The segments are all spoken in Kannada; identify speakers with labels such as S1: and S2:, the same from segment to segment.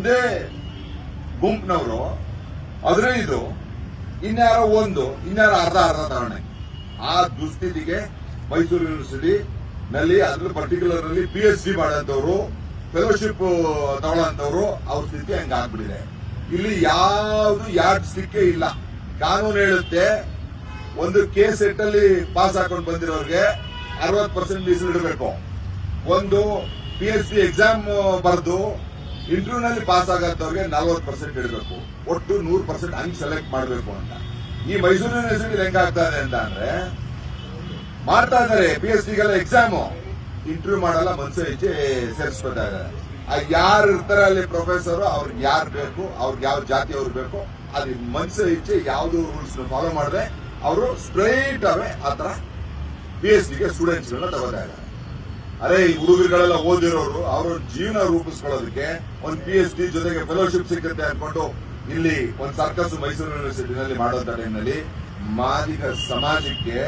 S1: ಒಂದೇ ಗುಂಪಿನವರು. ಹದಿನೈದು ಇನ್ಯಾರೋ ಒಂದು, ಇನ್ಯಾರೋ ಅರ್ಧ ಅರ್ಧ ತಗೊಂಡೆ ಆ ದುಸ್ಥಿತಿಗೆ ಮೈಸೂರು ಯೂನಿವರ್ಸಿಟಿ ನಲ್ಲಿ ಅದ್ರಲ್ಲಿ ಪರ್ಟಿಕ್ಯುಲರ್ ಅಲ್ಲಿ ಪಿ ಎಚ್ ಡಿ ಮಾಡೋಂಥವ್ರು ಫೆಲೋಶಿಪ್ ತಗೊಳ್ಳಂತವರು ಅವ್ರ ಸ್ಥಿತಿ ಹಂಗ ಆಗ್ಬಿಟ್ಟಿದೆ. ಇಲ್ಲಿ ಯಾವುದು ಯಾರ್ಡ್ ಸ್ಟಿಕ್ಕೇ ಇಲ್ಲ. ಕಾನೂನು ಹೇಳುತ್ತೆ, ಒಂದು ಕೆ ಸೆಟ್ ಅಲ್ಲಿ ಪಾಸ್ ಹಾಕೊಂಡು ಬಂದಿರೋರಿಗೆ ಅರವತ್ತು ಪರ್ಸೆಂಟ್ ಮೀಸಲು ಇಡಬೇಕು ಒಂದು ಪಿ ಎಚ್ ಡಿ ಎಕ್ಸಾಮ್ ಬರೆದು ಇಂಟರ್ವ್ಯೂ ನಲ್ಲಿ ಪಾಸ್ ಆಗತ್ತವ್ರಿಗೆ ನಲ್ವತ್ತು ಪರ್ಸೆಂಟ್ ಇಡಬೇಕು. ಒಟ್ಟು ನೂರು ಪರ್ಸೆಂಟ್ ಹಂಗೆ ಸೆಲೆಕ್ಟ್ ಮಾಡಬೇಕು ಅಂತ. ಈ ಮೈಸೂರು ಯೂನಿವರ್ಸಿಟಿ ಹೆಂಗಾಗ್ತದೆ ಅಂತ ಅಂದ್ರೆ, ಮಾಡ್ತಾ ಇದಾರೆ ಪಿ ಎಚ್ ಡಿಗೆಲ್ಲ ಎಕ್ಸಾಮು ಇಂಟರ್ವ್ಯೂ ಮಾಡಲ್ಲ, ಮನ್ಸು ಹೆಚ್ಚಿ ಸೇರಿಸ್ಕೊತಾ ಇದ್ದಾರೆ. ಆ ಯಾರು ಇರ್ತಾರೆ ಅಲ್ಲಿ ಪ್ರೊಫೆಸರ್ ಅವ್ರಿಗೆ ಯಾರು ಬೇಕು, ಅವ್ರಿಗೆ ಯಾವ ಜಾತಿ ಅವ್ರು ಬೇಕು, ಅಲ್ಲಿ ಮನ್ಸು ಹೆಚ್ಚಿ ಯಾವ್ದು ರೂಲ್ಸ್ ಫಾಲೋ ಮಾಡದೆ, ಅವರು ಸ್ಟ್ರೈಟ್ ಅವೇ ಆತರ ಪಿ ಎಚ್ ಡಿಗೆ ಸ್ಟೂಡೆಂಟ್ಸ್ ಗಳನ್ನ ತಗೋತಾ ಇದ್ದಾರೆ. ಅರೆ, ಈ ಹುಡುಗರುಗಳೆಲ್ಲ ಓದಿರೋರು, ಅವರು ಜೀವನ ರೂಪಿಸ್ಕೊಳ್ಳೋದಕ್ಕೆ ಒಂದ್ ಪಿ ಎಚ್ ಡಿ ಜೊತೆಗೆ ಫೆಲೋಶಿಪ್ ಸಿಗುತ್ತೆ ಅನ್ಕೊಂಡು ಇಲ್ಲಿ ಒಂದ್ ಸರ್ಕಸ್ ಮೈಸೂರು ಯೂನಿವರ್ಸಿಟಿನಲ್ಲಿ ಮಾಡೋಂತ ಟೈಮ್ನಲ್ಲಿ ಮಾದಿಗ ಸಮಾಜಕ್ಕೆ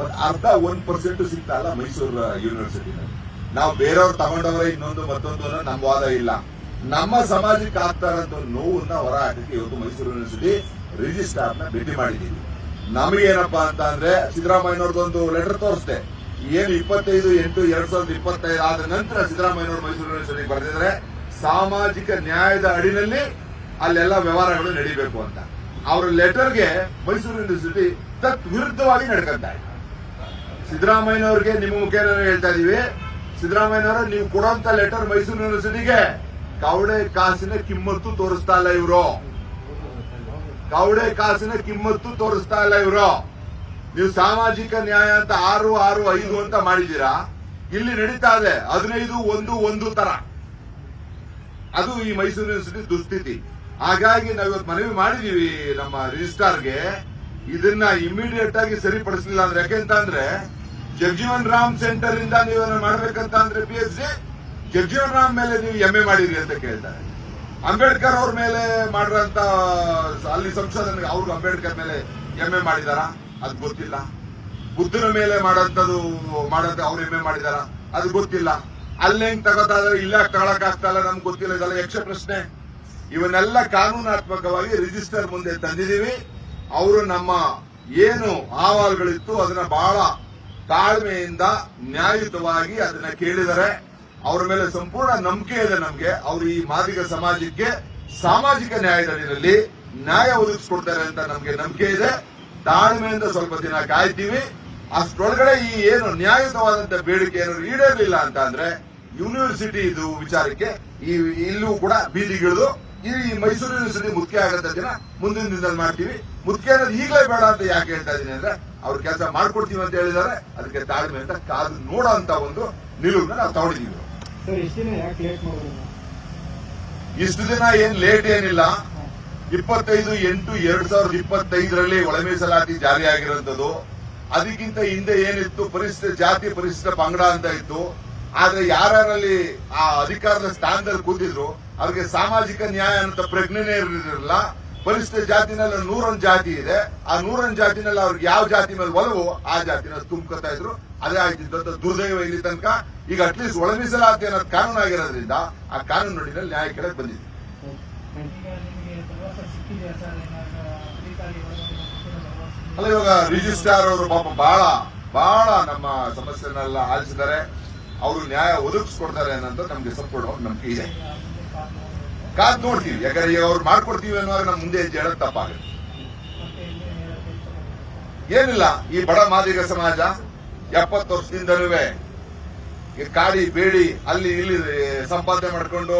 S1: ಒಂದ್ ಅರ್ಧ ಒಂದ್ ಪರ್ಸೆಂಟ್ ಸಿಗ್ತಾ ಮೈಸೂರು ಯೂನಿವರ್ಸಿಟಿನಲ್ಲಿ ನಾವು ಬೇರೆಯವ್ರು ತಗೊಂಡವ್ರೆ, ಇನ್ನೊಂದು ಮತ್ತೊಂದು ನಮ್ಮ ವಾದ ಇಲ್ಲ. ನಮ್ಮ ಸಮಾಜಕ್ಕೆ ಆಗ್ತಾ ಇರೋಂಥ ನೋವನ್ನ ಹೊರ ಹಾಕಕ್ಕೆ ಇವತ್ತು ಮೈಸೂರು ಯೂನಿವರ್ಸಿಟಿ ರಿಜಿಸ್ಟ್ರಾರ್ನ ಭೇಟಿ ಮಾಡಿದ್ದೀವಿ ನಮಗೇನಪ್ಪಾ ಅಂತ ಅಂದ್ರೆ ಸಿದ್ದರಾಮಯ್ಯನವ್ರದ್ದೊಂದು ಲೆಟರ್ ತೋರಿಸ್ದೆ. ಏನು ಇಪ್ಪತ್ತೈದು ಎಂಟು ಎರಡ್ ಸಾವಿರದ ಇಪ್ಪತ್ತೈದು ಆದ ನಂತರ ಸಿದ್ದರಾಮಯ್ಯನವರು ಮೈಸೂರು ಯೂನಿವರ್ಸಿಟಿಗೆ ಬರೆದಿದ್ರೆ ಸಾಮಾಜಿಕ ನ್ಯಾಯದ ಅಡಿನಲ್ಲಿ ಅಲ್ಲೆಲ್ಲ ವ್ಯವಹಾರಗಳು ನಡೀಬೇಕು ಅಂತ. ಅವರ ಲೆಟರ್ಗೆ ಮೈಸೂರು ಯೂನಿವರ್ಸಿಟಿ ತತ್ ವಿರುದ್ಧವಾಗಿ ನಡ್ಕೊಂತ ಇದೆ. ಸಿದ್ದರಾಮಯ್ಯನವ್ರಿಗೆ ನಿಮ್ಮ ಮುಖೇನ ಹೇಳ್ತಾ ಇದೀವಿ. ಸಿದ್ದರಾಮಯ್ಯನವರು, ನೀವು ಕೊಡುವಂತ ಲೆಟರ್ ಮೈಸೂರು ಯೂನಿವರ್ಸಿಟಿಗೆ ಕವಡೆ ಕಾಸಿನ ಕಿಮ್ಮತ್ತು ತೋರಿಸ್ತಾ ಇಲ್ಲ ಇವರು. ಕವಡೆ ಕಾಸಿನ ಕಿಮ್ಮತ್ತು ತೋರಿಸ್ತಾ ಇಲ್ಲ ಇವರು. ನೀವು ಸಾಮಾಜಿಕ ನ್ಯಾಯ ಅಂತ ಆರು ಆರು, ಐದು ಅಂತ ಮಾಡಿದ್ದೀರಾ? ಇಲ್ಲಿ ನಡೀತಾ ಇದೆ, ಹದಿನೈದು, ಒಂದು ಒಂದು ತರ. ಅದು ಈ ಮೈಸೂರು ಯೂನಿವರ್ಸಿಟಿ ದುಸ್ಥಿತಿ. ಹಾಗಾಗಿ ನಾವು ಇವತ್ತು ಮನವಿ ಮಾಡಿದೀವಿ ನಮ್ಮ ರಿಜಿಸ್ಟ್ರಾರ್ಗೆ. ಇದನ್ನ ಇಮಿಡಿಯೇಟ್ ಆಗಿ ಸರಿಪಡಿಸಲಿಲ್ಲ ಅಂದ್ರೆ ಯಾಕೆಂತ ಅಂದ್ರೆ, ಜಗಜೀವನ್ ರಾಮ್ ಸೆಂಟರ್ ಇಂದ ನೀವು ಅದನ್ನ ಮಾಡ್ಬೇಕಂತ ಅಂದ್ರೆ P H D Jagjivan Ram ಮೇಲೆ ನೀವು ಎಂ ಎ ಮಾಡಿದ್ರಿ ಅಂತ ಕೇಳ್ತಾರೆ. ಅಂಬೇಡ್ಕರ್ ಅವ್ರ ಮೇಲೆ ಮಾಡಿರೋಂತ, ಅಲ್ಲಿ ಸಂಶೋಧನೆ ಅವ್ರಿಗೆ ಅಂಬೇಡ್ಕರ್ ಮೇಲೆ ಎಂ ಎ ಮಾಡಿದಾರ? ಅದು ಗೊತ್ತಿಲ್ಲ. ಬುದ್ಧನ ಮೇಲೆ ಮಾಡೋಂಥದ್ದು ಮಾಡೋದು ಅವ್ರು ಎಮ್ಮೆ ಮಾಡಿದಾರ? ಅದು ಗೊತ್ತಿಲ್ಲ. ಅಲ್ಲಿ ಹೆಂಗ್ ತಗೋತಾ ಇಲ್ಲ ತಗೊಳಕ್ ಆಗ್ತಾ ನಮ್ಗೆ ಗೊತ್ತಿಲ್ಲ. ಇದೆಲ್ಲ ಯಕ್ಷ ಪ್ರಶ್ನೆ. ಇವನ್ನೆಲ್ಲ ಕಾನೂನಾತ್ಮಕವಾಗಿ ರಿಜಿಸ್ಟರ್ ಮುಂದೆ ತಂದಿದೀವಿ ಅವರು ನಮ್ಮ ಏನು ಅಹವಾಲುಗಳಿತ್ತು, ಅದನ್ನ ಬಹಳ ತಾಳ್ಮೆಯಿಂದ, ನ್ಯಾಯಯುತವಾಗಿ ಅದನ್ನ ಕೇಳಿದರೆ ಅವರ ಮೇಲೆ ಸಂಪೂರ್ಣ ನಂಬಿಕೆ ಇದೆ ನಮ್ಗೆ. ಅವರು ಈ ಮಾದಿಗ ಸಮಾಜಕ್ಕೆ, ಸಾಮಾಜಿಕ ನ್ಯಾಯದಲ್ಲಿ ನ್ಯಾಯ ಒದಗಿಸ್ಕೊಡ್ತಾರೆ ಅಂತ ನಮ್ಗೆ ನಂಬಿಕೆ ಇದೆ. ತಾಳ್ಮೆಯಿಂದ ಸ್ವಲ್ಪ ದಿನ ಕಾಯ್ತೀವಿ. ಅಷ್ಟೊಳಗಡೆ ಈ ಏನು ನ್ಯಾಯಯುತವಾದಂತ ಬೇಡಿಕೆ ಏನು ಈಡೇರಲಿಲ್ಲ ಅಂತ ಅಂದ್ರೆ ಯೂನಿವರ್ಸಿಟಿ ಇದು ವಿಚಾರಕ್ಕೆ ಈ ಇಲ್ಲೂ ಕೂಡ ಬೀದಿಗಿಳಿದು ಈ ಮೈಸೂರು ಯೂನಿವರ್ಸಿಟಿ ಮುಖ್ಯ ಆಗಂತ ದಿನ ಮುಂದಿನ ದಿನದಲ್ಲಿ ಮಾಡ್ತೀವಿ. ಮುಖ್ಯ ಅನ್ನೋದು ಈಗಲೇ ಬೇಡ ಅಂತ ಯಾಕೆ ಹೇಳ್ತಾ ಇದೀನಿ ಅಂದ್ರೆ ಅವ್ರ ಕೆಲಸ ಮಾಡ್ಕೊಡ್ತೀವಿ ಅಂತ ಹೇಳಿದಾರೆ ಅದಕ್ಕೆ ತಾಳ್ಮೆ ಅಂತ ಕಾದು ನೋಡೋ ಅಂತ ಒಂದು ನಿಲುವನ್ನ ನಾವು ತಗೊಂಡಿದೀವಿ
S2: ದಿನ
S1: ಇಷ್ಟು ದಿನ ಏನ್ ಲೇಟ್ ಏನಿಲ್ಲ. ಇಪ್ಪತ್ತೈದು ಎಂಟು ಎರಡ್ ಸಾವಿರದ ಇಪ್ಪತ್ತೈದರಲ್ಲಿ ಒಳ ಮೀಸಲಾತಿ ಜಾರಿಯಾಗಿರುವಂತದ್ದು ಅದಕ್ಕಿಂತ ಹಿಂದೆ ಏನಿತ್ತು? ಪರಿಶಿಷ್ಟ ಜಾತಿ ಪರಿಶಿಷ್ಟ ಪಂಗಡ ಅಂತ ಇತ್ತು. ಆದ್ರೆ ಯಾರಲ್ಲಿ ಆ ಅಧಿಕಾರದ ಸ್ಥಾನದಲ್ಲಿ ಕೂತಿದ್ರು, ಅವ್ರಿಗೆ ಸಾಮಾಜಿಕ ನ್ಯಾಯ ಅಂತ ಪ್ರಜ್ಞೆನೇ ಇರಲಿಲ್ಲ ಪರಿಶಿಷ್ಟ ಜಾತಿನಲ್ಲಿ ನೂರೊಂದು ಜಾತಿ ಇದೆ. ಆ ನೂರೊಂದು ಜಾತಿನಲ್ಲಿ ಅವ್ರಿಗೆ ಯಾವ ಜಾತಿ ಮೇಲೆ ಒಲವು ಆ ಜಾತಿನ ತುಂಬ್ಕೊತಾ ಇದ್ರು. ಅದೇ ಆಗಿದ್ದಂತ ದುರ್ದೈವ ಇಲ್ಲಿ ತನಕ. ಈಗ ಅಟ್ಲೀಸ್ಟ್ ಒಳ ಮೀಸಲಾತಿ ಅನ್ನೋದು ಕಾನೂನು ಆಗಿರೋದ್ರಿಂದ ಆ ಕಾನೂನು ನ್ಯಾಯ ಕೆಳಗೆ ಬಂದಿದೆ. ಅಲ್ಲ, ಇವಾಗ ರಿಜಿಸ್ಟ್ರಾರ್ ಅವರು ಪಾಪ ಬಹಳ ಬಹಳ ನಮ್ಮ ಸಮಸ್ಯೆನೆಲ್ಲ ಆಲಿಸಿದ್ದಾರೆ. ಅವರು ನ್ಯಾಯ ಒದಗಿಸ್ಕೊಡ್ತಾರೆ ಅನ್ನೋದು ನಮ್ಗೆ ಸಂಪೂರ್ಣ ನಂಬಿಕೆ ಇದೆ. ಕಾದ್ ನೋಡ್ತೀವಿ. ಯಾಕಂದ್ರೆ ಈಗ ಅವ್ರು ಮಾಡ್ಕೊಡ್ತೀವಿ ಅನ್ನೋವಾಗ ನಮ್ ಮುಂದೆ ಹೆಜ್ಜೆ ಹೇಳೋದು ತಪ್ಪಾಗುತ್ತೆ. ಏನಿಲ್ಲ, ಈ ಬಡ ಮಾದಿಗ ಸಮಾಜ ಎಪ್ಪತ್ತು ವರ್ಷದಿಂದಲೂ ಈ ಕಾಡಿ ಬೇಡಿ ಅಲ್ಲಿ ಇಲ್ಲಿ ಸಂಪಾದನೆ ಮಾಡ್ಕೊಂಡು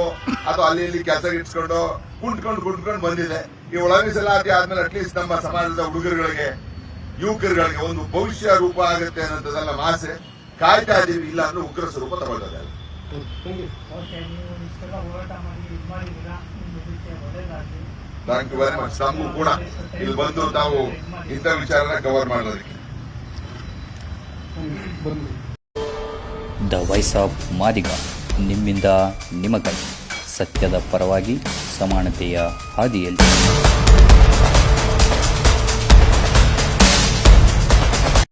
S1: ಅಥವಾ ಅಲ್ಲಿ ಇಲ್ಲಿ ಕೆಲಸ ಇಟ್ಸ್ಕೊಂಡು ಕುಂಟ್ಕೊಂಡು ಕುಂಟ್ಕೊಂಡು ಬಂದಿದೆ. ಈ ಒಳಗಿಸಲಾತಿ ಆದ್ಮೇಲೆ ಅಟ್ಲೀಸ್ಟ್ ನಮ್ಮ ಸಮಾಜದ ಹುಡುಗರುಗಳಿಗೆ ಯುವಕರುಗಳಿಗೆ ಒಂದು ಭವಿಷ್ಯ ರೂಪ ಆಗುತ್ತೆ ಅನ್ನೋದೆಲ್ಲ ಆಸೆ ಕಾಯ್ತಾ ಇದೀವಿ ಇಲ್ಲ ಅಂದ್ರೆ ಉಗ್ರ ಸ್ವರೂಪ ತಗೊಳ್ತದೆ
S2: ಥ್ಯಾಂಕ್ ಯು
S3: ನೀವು
S1: ವೆರಿ ಮಚ್ ನಮಗೂ ಕೂಡ. ಇಲ್ಲಿ ಬಂದು ತಾವು ಇಂಥ ವಿಚಾರನ ಕವರ್ ಮಾಡೋದಕ್ಕೆ.
S2: ಬಂದು
S4: ದ ವಾಯ್ಸ್ ಆಫ್ ಮಾದಿಗ ನಿಮ್ಮಿಂದ ನಿಮಗಾಗಿ ಸತ್ಯದ ಪರವಾಗಿ ಸಮಾನತೆಯ ಹಾದಿಯಲ್ಲಿ.